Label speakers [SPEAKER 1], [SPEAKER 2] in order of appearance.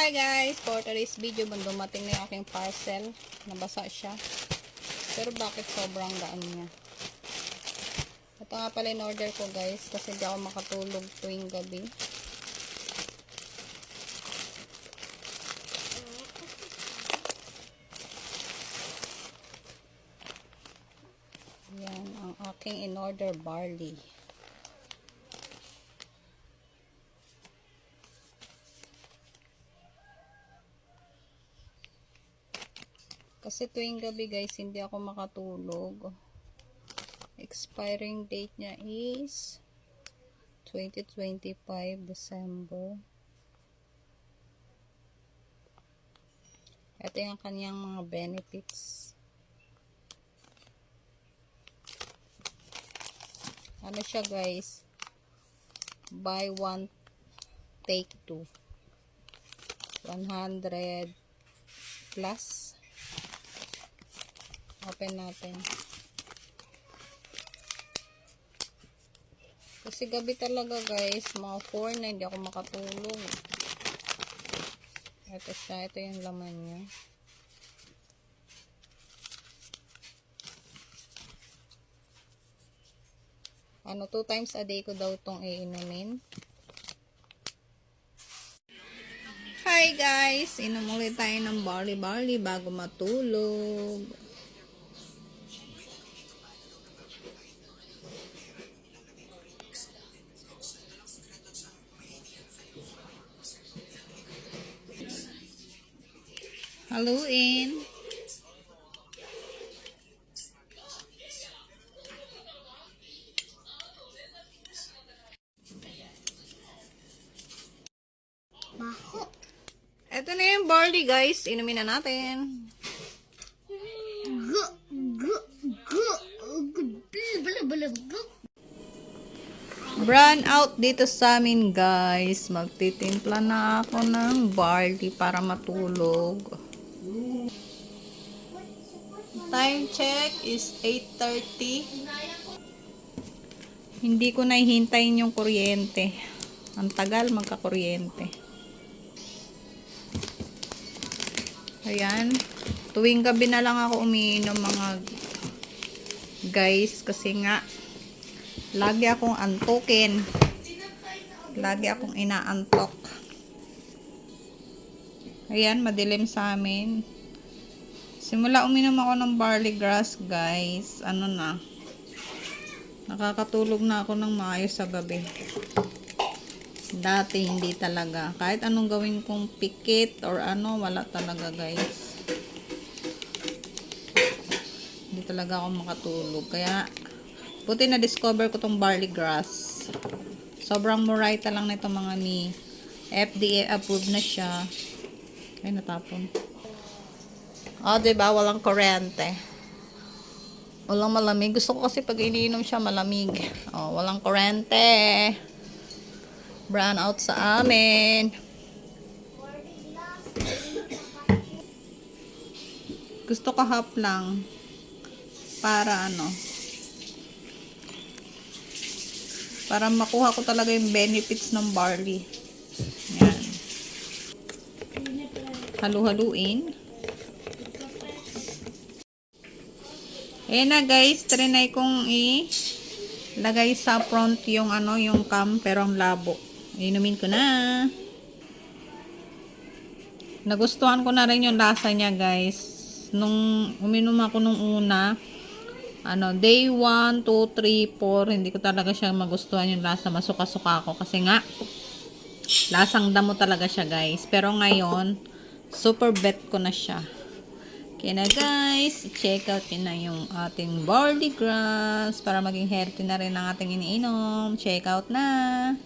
[SPEAKER 1] Hi guys! For today's video, dumating na yung aking parcel. Nabasa siya. Pero bakit sobrang gaan niya? Ito nga pala in order ko guys kasi di ako makatulog tuwing gabi. Yan ang aking in order barley. Kasi tuwing gabi guys, hindi ako makatulog. Expiring date niya is 2025 December. Ito yung kanyang mga benefits. Ano siya guys? Buy one, take two. 100 plus Open natin. Kasi gabi talaga guys, mga 4 na hindi ako makatulog. Ito siya, ito yung laman niya. Ano, 2 times a day ko daw itong iinumin. Hi guys! Inom ulit tayo ng barley barley bago matulog. Haluin. Ito na yung barley guys. Inumin na natin. Brown out dito sa amin guys. Magtitimpla na ako ng barley para matulog. Time check is 8.30. Hindi ko na hihintayin yung kuryente. Ang tagal magkakuryente. Ayan. Tuwing gabi na lang ako umiinom mga guys kasi nga lagi akong antukin. Lagi akong inaantok. Ayan, madilim sa amin. Simula uminom ako ng barley grass, guys. Ano na? Nakakatulog na ako ng maayos sa gabi. Dati hindi talaga. Kahit anong gawin kong pikit or ano, wala talaga, guys. Hindi talaga ako makatulog. Kaya, buti na-discover ko tong barley grass. Sobrang muraita lang nito mga ni FDA approved na siya. Ay, natapon. O, oh, diba? Walang kuryente. Walang malamig. Gusto ko kasi pag iniinom siya malamig. O, walang kuryente. Brown out sa amin. Gusto ko half lang. Para ano. Para makuha ko talaga yung benefits ng barley. Yan. Halu-haluin. Ayan na guys, trinay kong i lagay sa front yung ano, yung cam pero ang labo. Inumin ko na. Nagustuhan ko na rin yung lasa niya guys. Nung uminom ako nung una, ano, day 1, 2, 3, 4, hindi ko talaga siya magustuhan yung lasa. Masuka-suka ako kasi nga, lasang damo talaga siya guys. Pero ngayon, super bet ko na siya. Okay na guys, check out yun na yung ating barley grass para maging healthy na rin ang ating iniinom. Check out na!